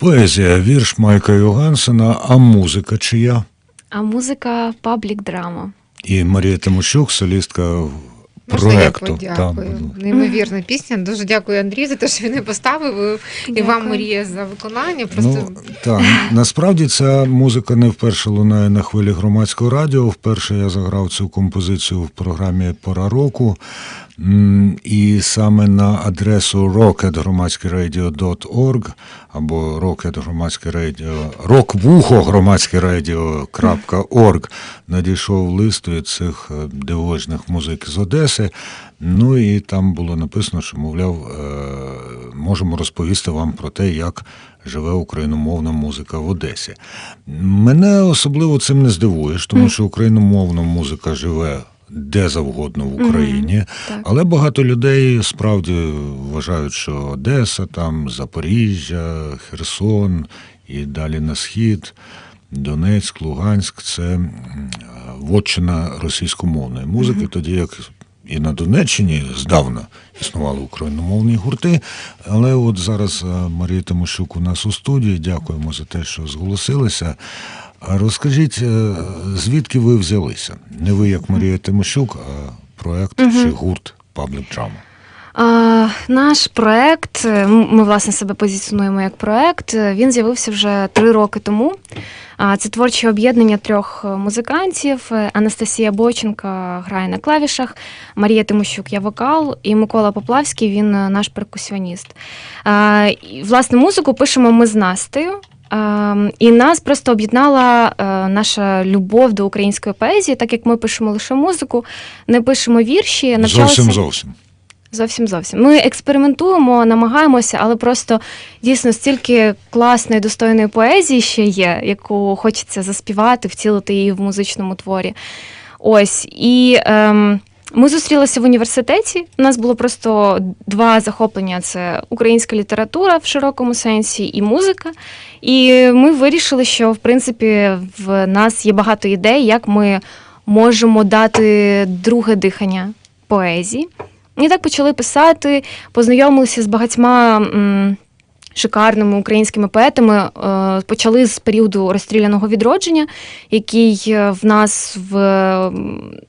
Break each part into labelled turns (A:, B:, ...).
A: Поезія, вірш Майка Йогансена, а музика чия?
B: А музика паблік драма.
A: І Марія Тимощук, солістка проекту.
C: Неймовірна пісня. Дуже дякую Андрію за те, що він її поставив. І вам,
B: Дякую.
C: Марія, за виконання. Просто
A: Ну, так, насправді ця музика не вперше лунає на хвилі громадського радіо. Вперше я заграв цю композицію в програмі Пора року. І саме на адресу rocketgромадськерадіо.org або громадське радіо.org надійшов лист від цих е, дивовижних музик з Одеси. Ну і там було написано, що, мовляв, е, можемо розповісти вам про те, як живе україномовна музика в Одесі. Мене особливо цим не здивуєш, тому що україномовна музика живе де завгодно в Україні,
B: так.
A: але багато людей справді вважають, що Одеса, там Запоріжжя, Херсон і далі на схід. Донецьк, Луганськ це вотчина російськомовної музики, тоді як і на Донеччині здавна існували україномовні гурти. Але от зараз Марія Тимощук у нас у студії. Дякуємо за те, що зголосилися. А розкажіть, е, звідки ви взялися? Не ви як Марія Тимощук, а проект чи гурт Public Drama.
B: А, наш проект, е, ми власне себе позиціонуємо як проект. е, Він з'явився вже три роки тому. А, Це творче об'єднання трьох музикантів. Анастасія Бойченка грає на клавішах, Марія Тимощук я вокал, і Микола Поплавський він наш перкусіоніст. А, і, Власне, музику пишемо ми з Настею. І нас просто об'єднала е, наша любов до української поезії, так як ми пишемо лише музику, не пишемо вірші, навчалися
A: Зовсім зовсім.
B: Зовсім зовсім. Ми експериментуємо, намагаємося, але просто дійсно стільки класної, достойної поезії ще є, яку хочеться заспівати, втілити її в музичному творі. Ось і. Ем, ми зустрілися в університеті. У нас було просто два захоплення: це українська література в широкому сенсі і музика. І ми вирішили, що в принципі в нас є багато ідей, як ми можемо дати друге дихання поезії. І так почали писати, познайомилися з багатьма м, шикарними українськими поетами. Е, почали з періоду розстріляного відродження, який е, в нас в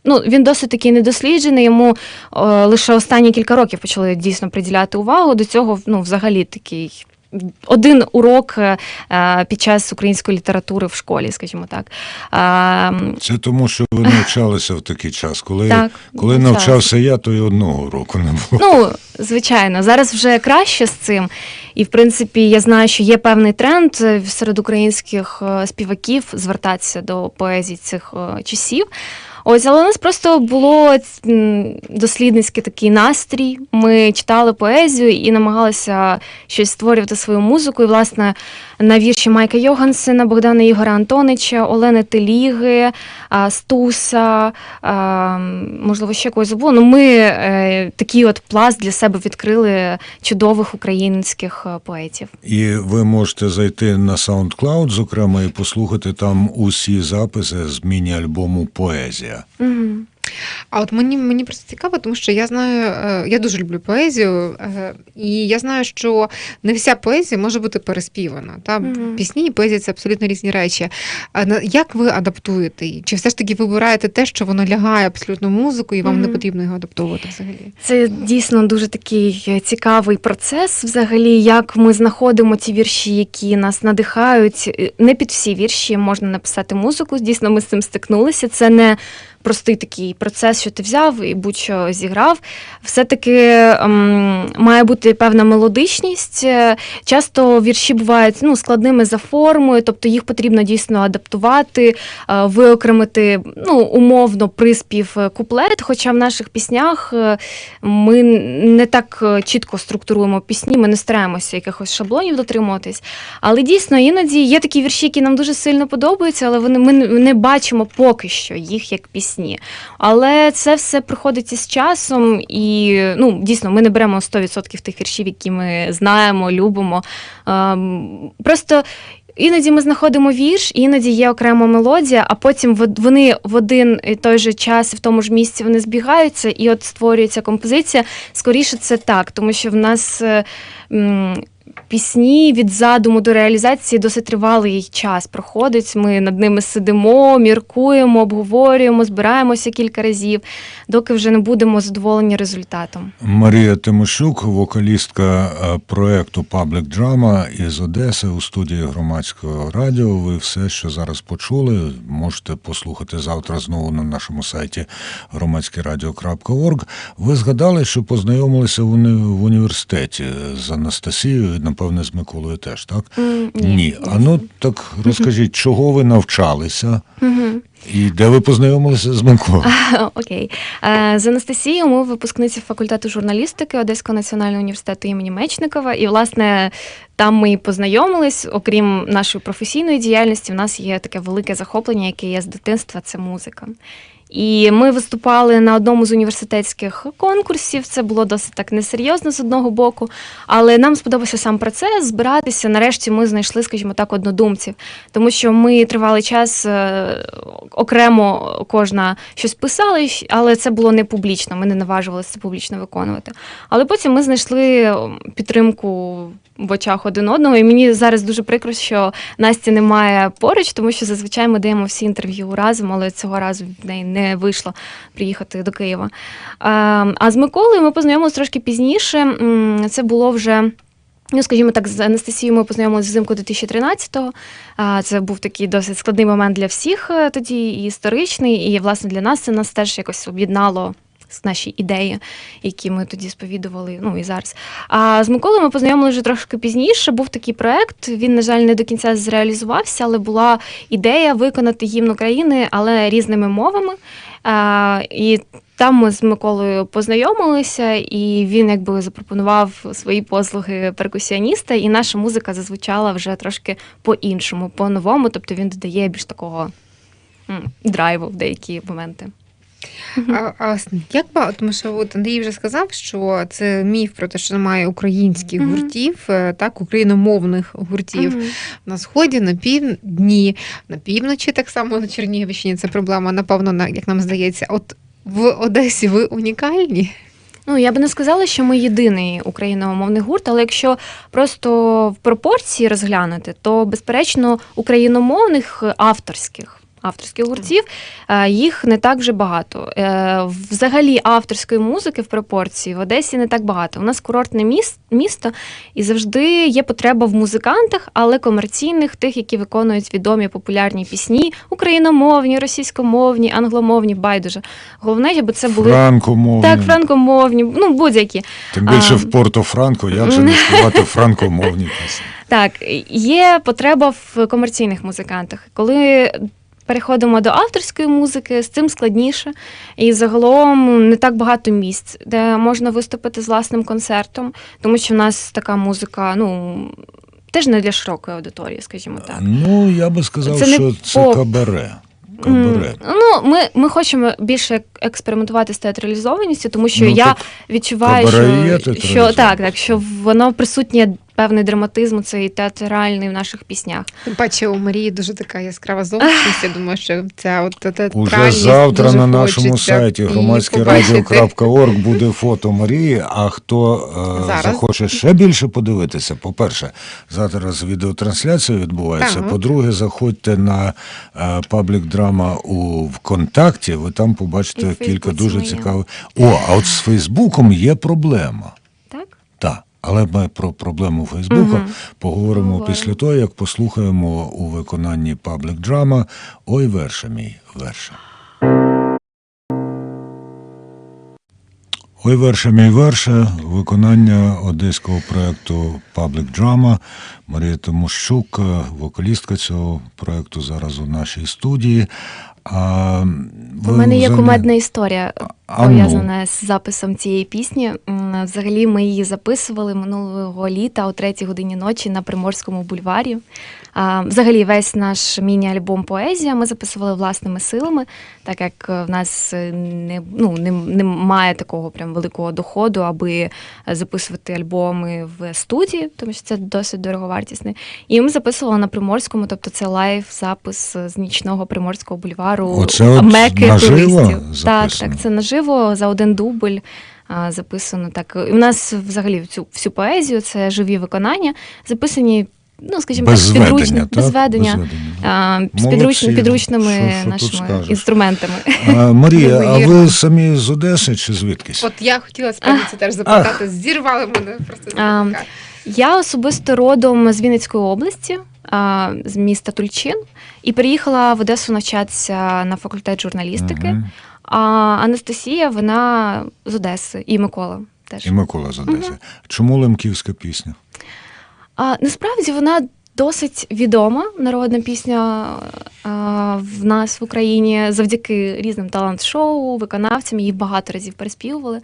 B: ну, він досить такий недосліджений. Йому е, лише останні кілька років почали дійсно приділяти увагу. До цього ну, взагалі такий. Один урок е, е, під час української літератури в школі, скажімо так.
A: Це тому, що ви навчалися в такий час. Коли,
B: Так,
A: коли навчався я, то й одного року не було.
B: Ну, звичайно, зараз вже краще з цим. І, в принципі, я знаю, що є певний тренд е, серед українських співаків звертатися до поезії цих часів. Ось, але у нас просто було дослідницький такий настрій. Ми читали поезію і намагалися щось створювати свою музику. І, власне, на вірші Майка Йогансена, Богдана Ігора Антонича, Олени Теліги, Стуса, можливо, ще когось забула. Ну, ми е, такий от пласт для себе відкрили чудових українських е, поетів.
A: І ви можете зайти на SoundCloud, зокрема, і послухати там усі записи з міні-альбому Поезія.
B: Угу.
C: А от мені, мені просто цікаво, тому що я знаю, е, я дуже люблю поезію, е, і я знаю, що не вся поезія може бути переспівана. Та?
B: Мгм.
C: Пісні і поезія це абсолютно різні речі. Як ви адаптуєте її? Чи все ж таки вибираєте те, що воно лягає абсолютно музику, і вам не потрібно його адаптовувати взагалі?
B: Це дійсно дуже такий е, цікавий процес, взагалі, як ми знаходимо ті вірші, які нас надихають. Не під всі вірші можна написати музику. Дійсно, ми з цим стикнулися. Це не простий такий процес, що ти взяв і будь-що зіграв. Все-таки ем, має бути певна мелодичність. Е, Часто вірші бувають ну, складними за формою, тобто їх потрібно дійсно адаптувати, е, виокремити ну, умовно приспів е, куплет. Хоча в наших піснях е, ми не так чітко структуруємо пісні, ми не стараємося якихось шаблонів дотримуватись. Але дійсно іноді є такі вірші, які нам дуже сильно подобаються, але вони ми не бачимо поки що їх як пісні. Але це все приходить із часом, і ну дійсно ми не беремо 100% тих віршів, які ми знаємо, любимо. Ем, Просто. Іноді ми знаходимо вірш, іноді є окрема мелодія, а потім вони в один і той же час в тому ж місці вони збігаються, і от створюється композиція. Скоріше це так, тому що в нас е, пісні від задуму до реалізації досить тривалий час проходить. Ми над ними сидимо, міркуємо, обговорюємо, збираємося кілька разів, доки вже не будемо задоволені результатом.
A: Марія Тимощук, вокалістка е, проекту Public Drama із Одеси у студії громадського радіо. Ви все, що зараз почули, можете послухати завтра знову на нашому сайті громадськерадіо.орг. Ви згадали, що познайомилися в уні- в університеті з Анастасією, напевне, з Миколою теж, так?
B: М,
A: Ні. А ну так розкажіть, чого ви навчалися і де ви познайомилися з Миколою?
B: Окей. Е, З Анастасією ми випускниці факультету журналістики Одеського національного університету імені Мечникова. І, власне, там ми і познайомились. Окрім нашої професійної діяльності, в нас є таке велике захоплення, яке є з дитинства це музика. І ми виступали на одному з університетських конкурсів. Це було досить так несерйозно з одного боку, але нам сподобався сам процес збиратися. Нарешті ми знайшли, скажімо так, однодумців, тому що ми тривалий час е, окремо кожна щось писали, але це було не публічно. Ми не наважувалися це публічно виконувати. Але потім ми знайшли підтримку в очах один одного. І мені зараз дуже прикро, що Насті немає поруч, тому що зазвичай ми даємо всі інтерв'ю разом, але цього разу в неї не вийшло приїхати до Києва. А, з Миколою ми познайомилися трошки пізніше. Це було вже. Ну, скажімо так, з Анастасією ми познайомилися взимку 2013-го. Це був такий досить складний момент для всіх е, тоді, і історичний, і власне для нас це нас теж якось об'єднало наші ідеї, які ми тоді сповідували, ну і зараз. А з Миколою ми познайомилися вже трошки пізніше. Був такий проект. Він, на жаль, не до кінця зреалізувався, але була ідея виконати гімн України, але різними мовами. А, і там ми з Миколою познайомилися, і він якби запропонував свої послуги перкусіоніста, і наша музика зазвучала вже трошки по-іншому, по-новому. Тобто він додає більш такого драйву в деякі моменти.
C: А, а як багато, тому що от Андрій вже сказав, що це міф про те, що немає українських
B: Мгм.
C: гуртів, е, так, україномовних гуртів.
B: Мгм.
C: На сході, на півдні, на півночі, так само на Чернігівщині це проблема, напевно, на- як нам здається. От в Одесі ви унікальні.
B: Ну, я би не сказала, що ми єдиний україномовний гурт, але якщо просто в пропорції розглянути, то безперечно україномовних е, авторських. Авторських гуртів е, їх не так вже багато. Е, Взагалі авторської музики в пропорції в Одесі не так багато. У нас курортне місто, і завжди є потреба в музикантах, але комерційних, тих, які виконують відомі популярні пісні, україномовні, російськомовні, англомовні, байдуже. Головне, щоб це були
A: Франкомовні.
B: так, франкомовні, ну будь-які.
A: Тим більше
B: А,
A: в Порто-Франко, як же не співати франкомовні пісні.
B: Так, є потреба в комерційних музикантах. Коли переходимо до авторської музики, з цим складніше. І загалом не так багато місць, де можна виступити з власним концертом, тому що в нас така музика, ну. Теж не для широкої аудиторії, скажімо так.
A: Ну, я би сказав,
B: Це не
A: що це
B: поп.
A: кабаре. Кабаре.
B: Ну, ми, ми хочемо більше експериментувати з театралізованістю, тому що
A: Ну,
B: я відчуваю, що, що так, так, що воно присутнє певний драматизм, цей театральний в наших піснях.
C: Тим паче у Марії дуже така яскрава зовнішність. Я думаю, що ця от та-
A: Уже завтра
C: дуже
A: на нашому сайті громадськерадіо.орг буде фото Марії. А хто е, захоче ще більше подивитися, по-перше, зараз відеотрансляція відбувається.
C: Так.
A: По-друге, заходьте на е, паблік драма у ВКонтакті, ви там побачите кілька дуже цікавих. О, а от з Фейсбуком є проблема. Але ми про проблему Фейсбука
B: Мгм.
A: поговоримо
B: Поговоримо.
A: після того, як послухаємо у виконанні паблік драма Ой, верше мій верше. Ой, верше мій верше, виконання одеського проєкту Паблік Драма Марія Тимощук, вокалістка цього проєкту зараз у нашій студії. А,
B: У мене є
A: взагалі-
B: кумедна історія
A: А ну.
B: пов'язана з записом цієї пісні. М, Взагалі ми її записували минулого літа о третій годині ночі на Приморському бульварі. Взагалі, весь наш міні-альбом Поезія ми записували власними силами, так як е, в нас е, не, ну, не, немає такого прям великого доходу, аби записувати альбоми в студії, тому що це досить дороговартісне. І ми записували на Приморському, тобто це лайв-запис з нічного Приморського бульвару.
A: Оце от
B: Меки
A: наживо
B: туристів. Так, так, це наживо. за один дубль. Записано так. У нас взагалі всю, всю поезію це живі виконання, записані, ну скажімо
A: Без
B: так, підручні,
A: зведення, так?
B: без ведення,
A: Без ведення.
B: а, з
A: Молодці.
B: підручними, підручними
A: Що- що
B: нашими інструментами.
A: А, Марія, а ви самі з Одеси чи звідкись?
C: От я хотіла справді це теж запитати. Зірвали мене просто.
B: А. Я особисто родом з Вінницької області, а, з міста Тульчин, і приїхала в Одесу навчатися на факультет журналістики.
A: Мгм.
B: А Анастасія, вона з Одеси, і Микола теж.
A: І Микола з Одеси. Чому лемківська пісня?
B: А, насправді вона досить відома народна пісня а, в нас в Україні завдяки різним талант-шоу, виконавцям її багато разів переспівували.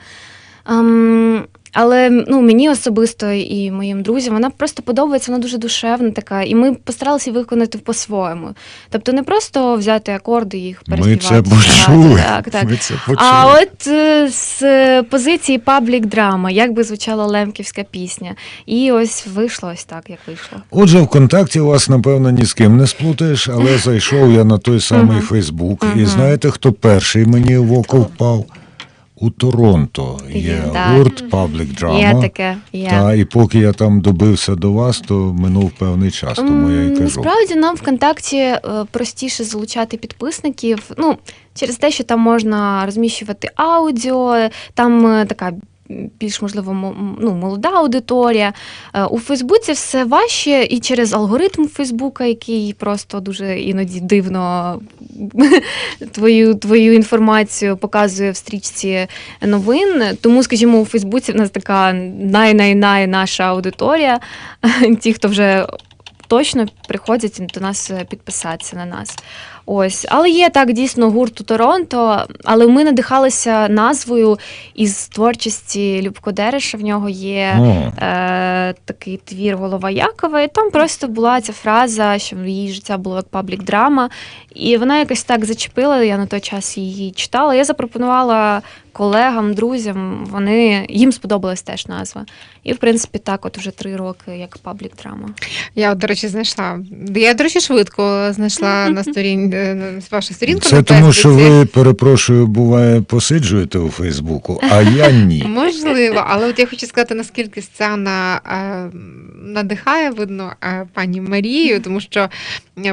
B: Ам, але ну, мені особисто і моїм друзям вона просто подобається, вона дуже душевна така, і ми постаралися виконати по-своєму. Тобто не просто взяти акорди і їх
A: Ми це почули.
B: Так, так.
A: Ми це почули.
B: А от е, з позиції паблік драма, як би звучала лемківська пісня. І ось вийшло ось так, як вийшло.
A: Отже, ВКонтакті вас, напевно, ні з ким не сплутаєш, але зайшов я на той самий Фейсбук. І знаєте, хто перший мені в око впав? У Торонто є
B: так.
A: гурт Public Drama.
B: Є таке, є.
A: Та, і поки я там добився до вас, то минув певний час, тому я і кажу.
B: Насправді нам ВКонтакті е, простіше залучати підписників. Ну, через те, що там можна розміщувати аудіо, там е, така. Більш можливо, мо- ну, молода аудиторія. Е, У Фейсбуці все важче і через алгоритм Фейсбука, який просто дуже іноді дивно твою, твою інформацію показує в стрічці новин. Тому, скажімо, у Фейсбуці в нас така най-най-най наша аудиторія, ті, хто вже точно приходять до нас е, підписатися на нас. Ось, але є так дійсно гурт у Торонто, але ми надихалися назвою із творчості Любко Дереша. В нього є е, такий твір Голова Якова, і там просто була ця фраза, що її життя було як паблік драма. І вона якось так зачепила. Я на той час її читала. Я запропонувала колегам, друзям. Вони їм сподобалась теж назва. І в принципі так, от уже три роки як паблік драма.
C: Я, до речі, знайшла. Я, до речі, швидко знайшла на сторін е, ваша сторінка.
A: це тому, що ви, перепрошую, буває, посиджуєте у Фейсбуку, а я ні.
C: Можливо, але от я хочу сказати, наскільки сцена е, надихає, видно, е, пані Марію, тому що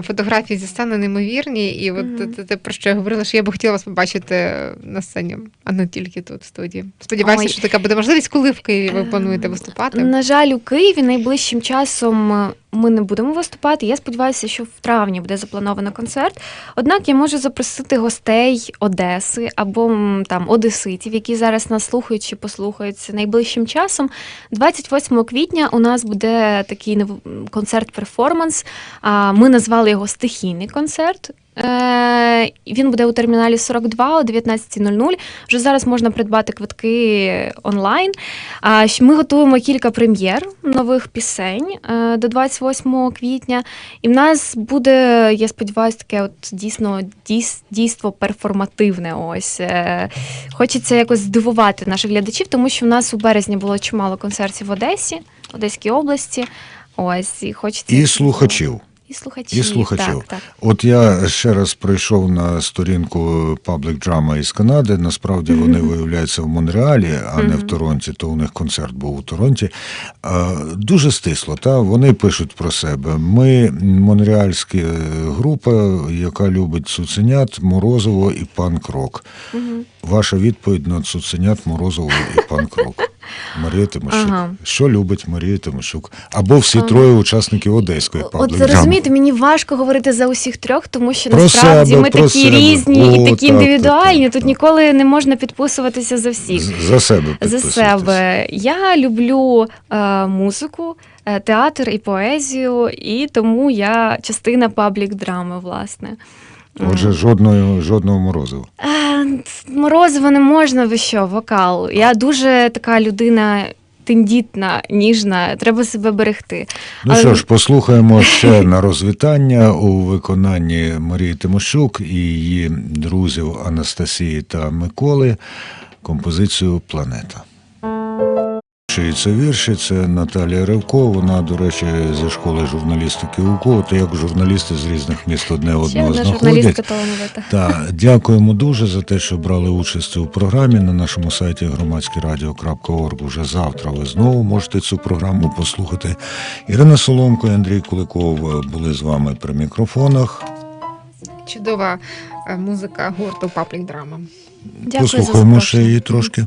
C: фотографії зі сцени неймовірні, і от
B: Мгм.
C: те, те, про що я говорила, що я би хотіла вас побачити на сцені, а не тільки тут в студії. Сподіваюся,
B: Ой.
C: що така буде можливість, коли в Києві ви
B: Е,
C: плануєте виступати.
B: На жаль, у Києві найближчим часом е, ми не будемо виступати. Я сподіваюся, що в травні буде заплановано концерт. Однак я можу запросити гостей Одеси або там одеситів, які зараз нас слухають чи послухаються найближчим часом. 28 квітня у нас буде такий концерт-перформанс. Ми назвали його стихійний концерт. Е, Він буде у терміналі 42 о 19.00. Вже зараз можна придбати квитки онлайн. Ми готуємо кілька прем'єр нових пісень е, до 28 квітня. І в нас буде, я сподіваюся, таке от дійсно дійство перформативне. Ось Е, хочеться якось здивувати наших глядачів, тому що в нас у березні було чимало концертів в Одесі, Одеській області. Ось і хочеться
A: І слухачів.
B: І слухачів.
A: І слухачів.
B: Так, так.
A: От я ще раз прийшов на сторінку Public Drama із Канади. Насправді вони виявляються в Монреалі, а не в. Торонті. То у них концерт був у Торонті. Дуже стисло. Та вони пишуть про себе. Ми монреальська група, яка любить цуценят, морозиво і панк-рок.
B: Мгм.
A: Ваша відповідь на цуценят, морозиво і панк-рок. Марія Тимощук.
B: Ага.
A: Що любить Марія Тимощук? Або всі
B: Ага.
A: троє учасників Одеської Public
B: От розумієте, мені важко говорити за усіх трьох, тому що
A: Про
B: насправді
A: себе,
B: ми такі
A: себе.
B: різні
A: О,
B: і такі
A: так,
B: індивідуальні.
A: так,
B: Тут
A: так.
B: ніколи не можна підписуватися за всіх.
A: За себе
B: За себе я люблю е, музику, е, театр і поезію, і тому я частина паблік драми, власне.
A: Отже, жодного, жодного морозива.
B: Морозиво не можна, ви що, вокал. Я дуже така людина тендітна, ніжна, треба себе берегти.
A: Ну
B: Але-
A: що ж, послухаємо ще на розвітання у виконанні Марії Тимощук і її друзів Анастасії та Миколи композицію Планета. Це вірші. Це Наталія Ревко. Вона, до речі, зі школи журналістики УКО. От як журналісти з різних міст одне
B: Ще
A: одного
B: одна
A: знаходять.
B: талановита.
A: Дякуємо дуже за те, що брали участь у програмі на нашому сайті громадськерадіо.орг. Уже завтра ви знову можете цю програму послухати. Ірина Соломко і Андрій Куликов були з вами при мікрофонах.
C: Чудова е, музика гурту Паблік Драма.
B: Дякую
A: Послухаємо ще її трошки.